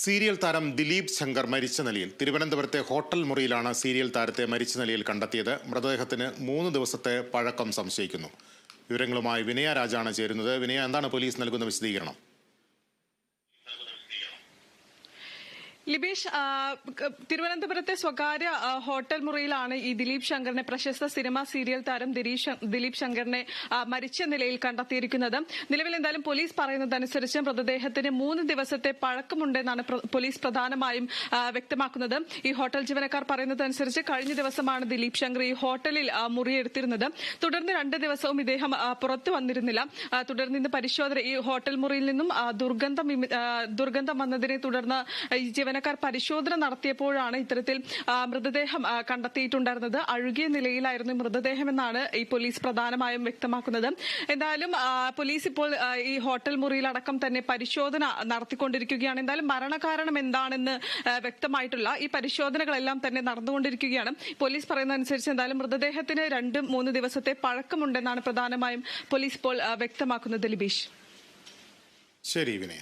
Serial താരം ദിലീപ് ശങ്കർ മരിച്ച നിലയിൽ തിരുവനന്തപുരത്തെ ഹോട്ടൽ മുറിയിലാണ് സീരിയൽ താരത്തെ മരിച്ച നിലയിൽ കണ്ടെത്തിയത്. മൃതദേഹത്തിന് മൂന്ന് ദിവസത്തെ പഴക്കം സംശയിക്കുന്നു. വിവരങ്ങളുമായി വിനയ രാജാണ് ചേരുന്നത്. വിനയ എന്താണ് പോലീസ് നൽകുന്ന വിശദീകരണം? ലിബീഷ് തിരുവനന്തപുരത്തെ സ്വകാര്യ ഹോട്ടൽ മുറിയിലാണ് ഈ ദിലീപ് ശങ്കറിനെ പ്രശസ്ത സിനിമ സീരിയൽ താരം ദിലീപ് ശങ്കറിനെ മരിച്ച നിലയിൽ കണ്ടെത്തിയിരിക്കുന്നത്. നിലവിൽ എന്തായാലും പോലീസ് പറയുന്നതനുസരിച്ച് മൃതദേഹത്തിന് മൂന്ന് ദിവസത്തെ പഴക്കമുണ്ടെന്നാണ് പോലീസ് പ്രധാനമായും വ്യക്തമാക്കുന്നത്. ഈ ഹോട്ടൽ ജീവനക്കാർ പറയുന്നതനുസരിച്ച് കഴിഞ്ഞ ദിവസമാണ് ദിലീപ് ശങ്കർ ഈ ഹോട്ടലിൽ മുറിയെടുത്തിരുന്നത്. തുടർന്ന് രണ്ട് ദിവസവും ഇദ്ദേഹം പുറത്തു വന്നിരുന്നില്ല. തുടർന്ന് ഇന്ന് പരിശോധന ഈ ഹോട്ടൽ മുറിയിൽ നിന്നും ദുർഗന്ധം ദുർഗന്ധം വന്നതിനെ തുടർന്ന് ഈ ജീവനക്കാർ പരിശോധന നടത്തിയപ്പോഴാണ് ഇത്തരത്തിൽ മൃതദേഹം കണ്ടെത്തിയിട്ടുണ്ടായിരുന്നത്. അഴുകിയ നിലയിലായിരുന്നു മൃതദേഹം എന്നാണ് ഈ പോലീസ് പ്രധാനമായും വ്യക്തമാക്കുന്നത്. എന്തായാലും പോലീസ് ഇപ്പോൾ ഈ ഹോട്ടൽ മുറിയിലടക്കം തന്നെ പരിശോധന നടത്തിക്കൊണ്ടിരിക്കുകയാണ്. എന്തായാലും മരണകാരണം എന്താണെന്ന് വ്യക്തമായിട്ടുള്ള ഈ പരിശോധനകളെല്ലാം തന്നെ നടന്നുകൊണ്ടിരിക്കുകയാണ്. പോലീസ് പറയുന്നതനുസരിച്ച് എന്തായാലും മൃതദേഹത്തിന് രണ്ട് മൂന്ന് ദിവസത്തെ പഴക്കമുണ്ടെന്നാണ് പ്രധാനമായും പോലീസ് ഇപ്പോൾ വ്യക്തമാക്കുന്നത് ലിബീഷ്. ശരി വിനയ.